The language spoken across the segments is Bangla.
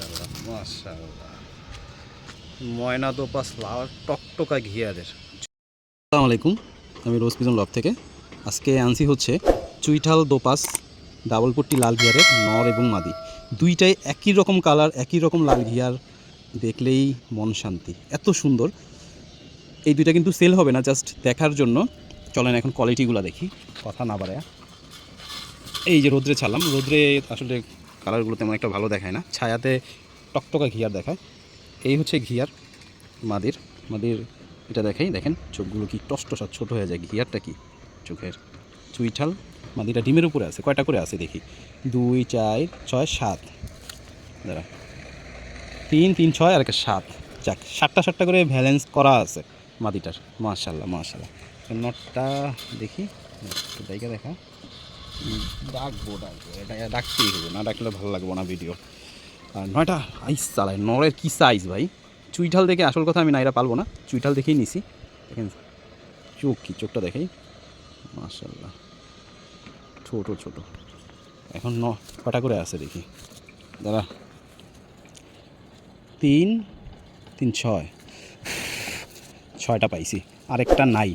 মাশাল্লাহ মাশাল্লাহ ময়না দোপাস লাল টকটকা ঘিয়ারের আসসালামু আলাইকুম, আমি রোজ পিজন লব থেকে। আজকে আনছি হচ্ছে চুইঠাল দোপাস ডাবল পট্টি লাল ঘিয়ারের নর এবং মাদি। দুইটাই একই রকম কালার, একই রকম লাল ঘিয়ার, দেখলেই মন শান্তি। এত সুন্দর। এই দুইটা কিন্তু সেল হবে না জাস্ট দেখার জন্য। চলেন এখন কোয়ালিটিগুলো দেখি, কথা না বাড়ায়। এই যে রোদ্রে ছাড়লাম, রোদ্রে আসলে কালারগুলো তেমন একটা ভালো দেখায় না। ছায়াতে টকটকা ঘিয়ার দেখায়। এই হচ্ছে ঘিয়ার মাদির। মাদির এটা দেখাই দেখেন চোখগুলো কি টসটসা ছোট হয়ে যায়। ঘিয়ারটা কি? চোখের চুইঠাল। মাদিটা ডিমের উপরে আছে কয়টা করে আছে দেখি। দুই চার ছয় সাত। দাঁড়া। তিন তিন ছয় আর একটা সাত। যাক সাতটা সাতটা করে ব্যালেন্স করা আছে মাদিটার। মাশাল্লাহ মাশাল্লাহ। নটটা দেখি দেখা হুম, ডাকবো ডাকবো। এটা ডাকতেই হবে, না ডাকলে ভালো লাগবো না ভিডিও আর নয়টা, আইস চালায়, নরের কী সাইজ ভাই? চুইঠাল দেখে আসল কথা আমি নাইরা পালবো না। চুইঠাল দেখেই নিছি। দেখেন, চোখ কি, চোখটা দেখেই? মাশাল্লাহ ছোট ছোট। এখন ন, কটা করে আছে দেখি? দাদা তিন তিন, ছয়। ছয়টা পাইছি। আরেকটা নাই।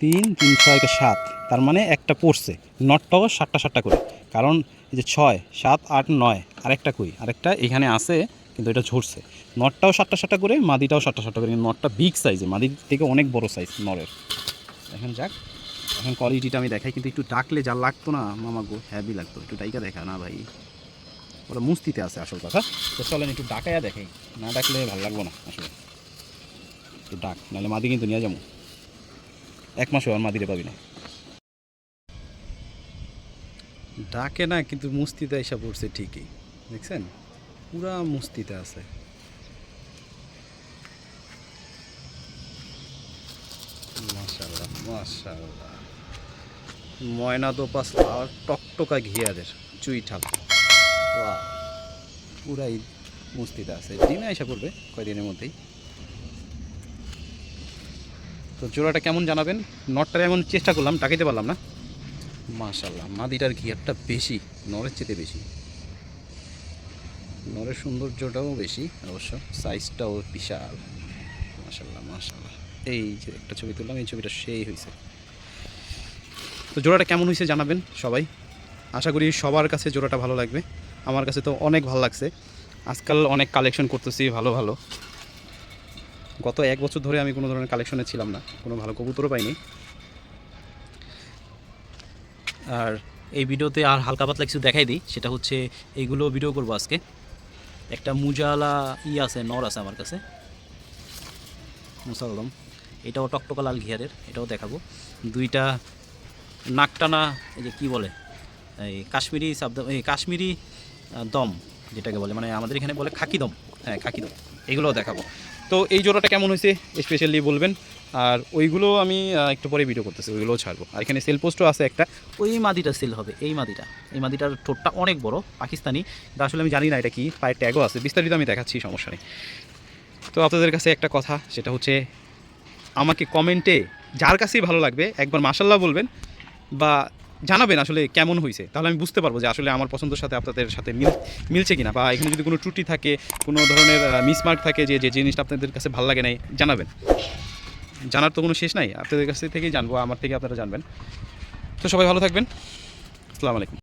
তিন তিন, ছয় কে সাত। তার মানে একটা পড়ছে, নটটাও সাতটা সাতটা করে। কারণ এই যে ছয়, সাত, আট, নয়, আরেকটা কই? আরেকটা এখানে আছে, কিন্তু এটা ঝরছে। নটটাও সাতটা সাতটা করে, মাদিটাও সাতটা সাতটা করে, কিন্তু নটটা বিগ সাইজে মাদির থেকে অনেক বড় সাইজ নরের। এখন যাক, এখন কোয়ালিটিটা আমি দেখাই, কিন্তু একটু ডাকলে যা লাগতো না, মামা গো হ্যাভি লাগতো। একটু ডাইকা দেখা না ভাই। ওরা মুস্তিতে আছে আসল কথা। তো চলেন একটু ডাকাইয়া দেখাই। না ডাকলে ভালো লাগবো না আসলে। একটু ডাক, নাহলে মাদি কিন্তু নিয়ে যাব। এক মাসে আর মাদিরে পাবি না। ডাকে না, কিন্তু মুস্তিতে এসে পড়ছে ঠিকই। দেখছেন? পুরা মুস্তিতে আছে। মাশাল্লাহ মাশাল্লাহ ময়না লাল টকটকা ঘিয়ারের চুইঠাল ওয়া পুরাই মুস্তিতে আছে। ডিমে এসে পড়বে কয়দিনের মধ্যেই। তো জোড়াটা কেমন জানাবেন? নটটা এমন চেষ্টা করলাম ডাকাইতে পারলাম না। মাশাল্লাহ মাদিটার ঘিয়ারটা বেশি, নরের চেতে বেশি। নরের সৌন্দর্যটাও বেশি অবশ্য সাইজটাও বিশাল। মাশাল্লাহ মাশাল্লাহ এই যে একটা ছবি তুললাম, এই ছবিটা সেই হয়েছে তো জোড়াটা কেমন হয়েছে জানাবেন সবাই। আশা করি সবার কাছে জোড়াটা ভালো লাগবে। আমার কাছে তো অনেক ভালো লাগছে। আজকাল অনেক কালেকশন করতেছি, ভালো ভালো। গত এক বছর ধরে আমি কোনো ধরনের কালেকশনে ছিলাম না। কোনো ভালো কবুতরও পাইনি। আর এই ভিডিওতে আর হালকা পাতলা কিছু দেখাই দিই। সেটা হচ্ছে এইগুলো ভিডিও করব আজকে। একটা মুজালা ই আছে, নর আছে আমার কাছে। মুসাল্লাম। এটাও টকটকা লাল ঘিয়ারের, এটাও দেখাবো। দুইটা নাকটানা, এই যে কী বলে, এই কাশ্মীরি সাবদম এই কাশ্মীরি দম, যেটাকে বলে। মানে আমাদের এখানে বলে খাকি দম। হ্যাঁ খাকি দম। এগুলোও দেখাবো। তো এই জোড়াটা কেমন হয়েছে স্পেশালি বলবেন? আর ওইগুলো আমি একটু পরে ভিডিও করতেছি ওইগুলোও ছাড়বো। আর এখানে সেল পোস্টও আছে একটা। ওই মাদিটা সেল হবে, এই মাদিটা। এই মাদিটার ঠোঁটটা অনেক বড়, পাকিস্তানি। কিন্তু আসলে আমি জানি না এটা কি, পায়ের ট্যাগও আছে। বিস্তারিত আমি দেখাচ্ছি, সমস্যা নেই। তো আপনাদের কাছে একটা কথা, সেটা হচ্ছে, আমাকে কমেন্টে যার কাছেই ভালো লাগবে, একবার মাসাল্লাহ বলবেন, বা জানাবেন আসলে কেমন হয়েছে। তাহলে আমি বুঝতে পারব যে আসলে আমার পছন্দের সাথে আপনাদের সাথে মিল, মিলছে কিনা বা এখানে যদি কোনো ত্রুটি থাকে, কোনো ধরনের মিসমার্ক থাকে যে যে জিনিসটা আপনাদের কাছে ভালো লাগে নাই, জানাবেন। জানার তো কোনো শেষ নাই। আপনাদের কাছ থেকেই জানব, আমার থেকে আপনারা জানবেন। তো সবাই ভালো থাকবেন। আসসালামু আলাইকুম।